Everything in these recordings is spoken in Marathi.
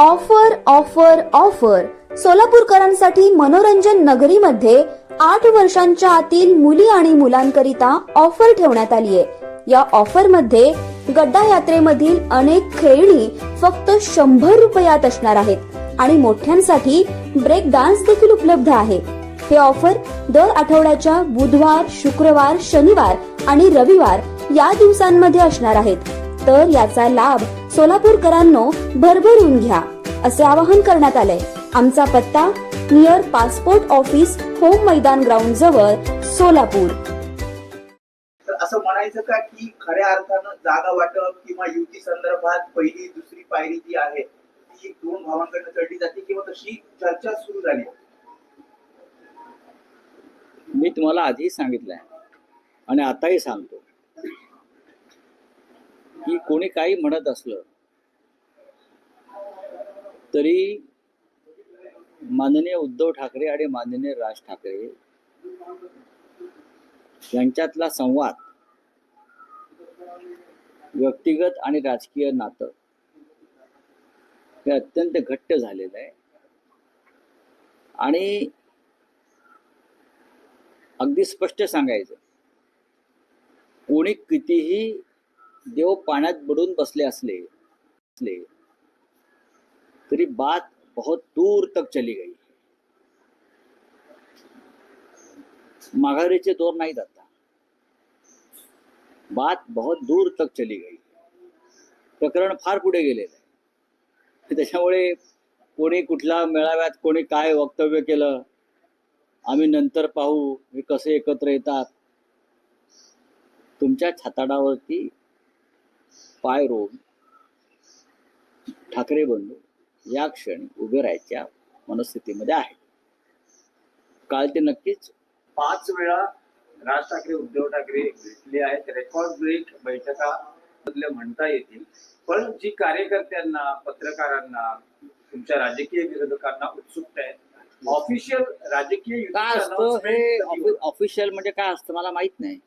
Offer offer offer. सोलापूरकरांसाठी मनोरंजन नगरीमध्ये आठ वर्षांच्या आतील मुली आणि मुलांकरिता ऑफर ठेवण्यात आली आहे. या ऑफरमध्ये गड्डा यात्रेमधील अनेक खेळणी फक्त शंभर रुपयात असणार आहेत आणि मोठ्यांसाठी ब्रेक डान्स देखील उपलब्ध आहे. हे ऑफर दर आठवड्याच्या बुधवार शुक्रवार शनिवार आणि रविवार या दिवसांमध्ये असणार आहेत. तर याचा लाभ सोलापूरकरांनो भरभरून घ्या असे आवाहन करण्यात आले. आमचा पत्ता near passport office home maidan ground जवळ सोलापूर. तर असं म्हणायचं का की खऱ्या अर्थानं जागा वाटप किंवा युती संदर्भात पहिली दुसरी पायरी जी आहे ती दोन भावांकडनं चढली जाते किंवा तशी चर्चा सुरू झाली? मी तुम्हाला आधी सांगितलंय. आणि आताही सांगतो. की कोणी काही म्हणत असलं तरी माननीय उद्धव ठाकरे आणि माननीय राज ठाकरे यांच्यातला संवाद व्यक्तिगत आणि राजकीय नातं हे अत्यंत घट्ट झालेलं आहे. आणि अगदी स्पष्ट सांगायचं कोणी कितीही देव पाण्यात बुडून बसले असले असले तरी बात बहुत दूर तक चली गई. माघारीचे दोर नाहीत आता. बात बहुत दूर तक चली गई. प्रकरण फार पुढे गेलेलं आहे. त्याच्यामुळे कोणी कुठल्या मेळाव्यात कोणी काय वक्तव्य केलं आम्ही नंतर पाहू हे कसे एकत्र येतात. तुमच्या छाताडावरती पाय रोवून ठाकरे बंधू या क्षणी उभे राहायच्या मनस्थितीमध्ये आहे काल ते नक्कीच पाच वेळा राज ठाकरे उद्धव ठाकरे भेटले आहेत. रेकॉर्ड ब्रेक बैठका म्हणता येतील. पण जी कार्यकर्त्यांना पत्रकारांना तुमच्या राजकीय विरोधकांना उत्सुकता आहे ऑफिशियल राजकीय काय असतं हे? ऑफिशियल म्हणजे काय असतं मला माहीत नाही.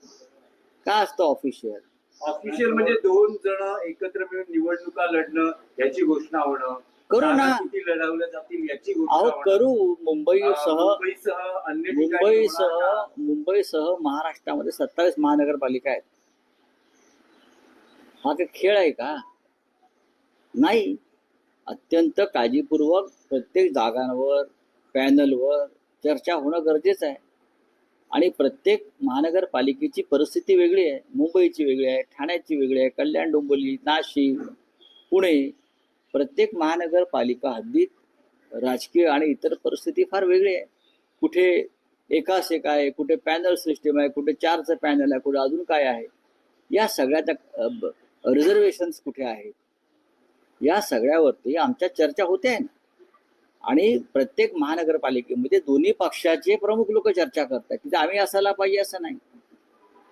काय असतं ऑफिशियल ऑफिशियल म्हणजे दोन जण एकत्र मिळून निवडणुका लढणं याची घोषणा होणं करू ना. जागा किती लढवल्या जातील याची घोषणा अहो होणं. करू मुंबईसह अं, मुंबईसह अन्य ठिकाणी मुंबईसह होणार का? मुंबईसह महाराष्ट्रामध्ये सत्तावीस महानगरपालिका आहेत हा काही खेळ आहे का नाही अत्यंत काळजीपूर्वक प्रत्येक जागांवर पॅनलवर चर्चा होणं गरजेचं आहे आणि प्रत्येक महानगरपालिकेची परिस्थिती वेगळी आहे. मुंबईची वेगळी आहे ठाण्याची वेगळी आहे कल्याण डोंबिवली नाशिक पुणे. प्रत्येक महानगरपालिका हद्दीत राजकीय आणि इतर परिस्थिती फार वेगळी आहे. कुठे एकाच एक आहे कुठे पॅनल सिस्टीम आहे कुठे चारचं पॅनल आहे कुठे अजून काय आहे. या सगळ्याच्या रिझर्वेशन्स कुठे आहेत? या सगळ्यावरती आमच्या चर्चा होत्या ना. आणि प्रत्येक महानगरपालिकेमध्ये म्हणजे दोन्ही पक्षाचे प्रमुख लोक चर्चा करतात तिथे आम्ही असायला पाहिजे असं नाही.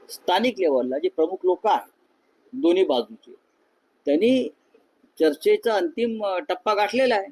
स्थानिक लेवलला जे प्रमुख लोक आहेत दोन्ही बाजूचे त्यांनी चर्चेचा अंतिम टप्पा गाठलेला आहे.